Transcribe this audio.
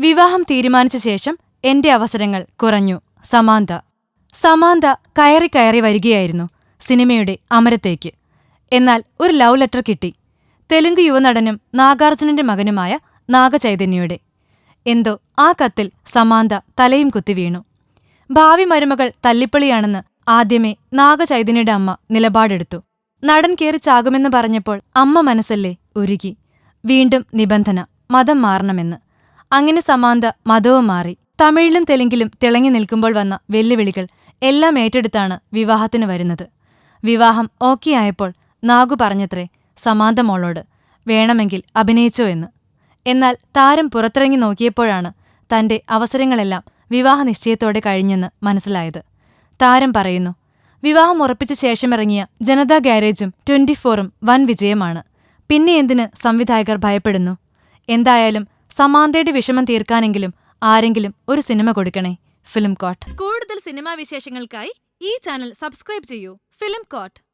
വിവാഹം തീരുമാനിച്ച ശേഷം എന്റെ അവസരങ്ങൾ കുറഞ്ഞു. സമാന്ത. സമാന്ത കയറി കയറി വരികയായിരുന്നു സിനിമയുടെ അമരത്തേക്ക്. എന്നാൽ ഒരു ലവ് ലെറ്റർ കിട്ടി. തെലുങ്ക് യുവനടനും നാഗാർജുനന്റെ മകനുമായ നാഗചൈതന്യയുടെ. എന്തോ ആ കത്തിൽ സമാന്ത തലയും കുത്തി വീണു. ഭാവി മരുമകൾ തല്ലിപ്പളിയാണെന്ന് ആദ്യമേ നാഗചൈതന്യയുടെ അമ്മ നിലപാടെടുത്തു. നടൻ കേറി ചാകുമെന്ന് പറഞ്ഞപ്പോൾ അമ്മ മനസ്സല്ലേ ഉരുകി വീണ്ടും നിബന്ധന. മതം മാറണമെന്ന്. അങ്ങനെ സമാന്ത മതവും മാറി. തമിഴിലും തെലുങ്കിലും തിളങ്ങി നിൽക്കുമ്പോൾ വന്ന വെല്ലുവിളികൾ എല്ലാം ഏറ്റെടുത്താണ് വിവാഹത്തിന് വരുന്നത്. വിവാഹം ഓക്കെ ആയപ്പോൾ നാഗു പറഞ്ഞത്രേ സമാന്ത മോളോട് വേണമെങ്കിൽ അഭിനയിച്ചോ എന്ന്. എന്നാൽ താരം പുറത്തിറങ്ങി നോക്കിയപ്പോഴാണ് തന്റെ അവസരങ്ങളെല്ലാം വിവാഹ നിശ്ചയത്തോടെ കഴിഞ്ഞെന്ന് മനസ്സിലായത്. താരം പറയുന്നു വിവാഹം ഉറപ്പിച്ച ശേഷമിറങ്ങിയ ജനതാ ഗാരേജും ട്വന്റി ഫോറും വൻ വിജയമാണ്. പിന്നെ എന്തിന് സംവിധായകർ ഭയപ്പെടുന്നു? എന്തായാലും സമാന്തയുടെ വിഷമം തീർക്കാനെങ്കിലും ആരെങ്കിലും ഒരു സിനിമ കൊടുക്കണേ. ഫിലിം കോട്ട്. കൂടുതൽ സിനിമാ വിശേഷങ്ങൾക്കായി ഈ ചാനൽ സബ്സ്ക്രൈബ് ചെയ്യൂ. Film coat.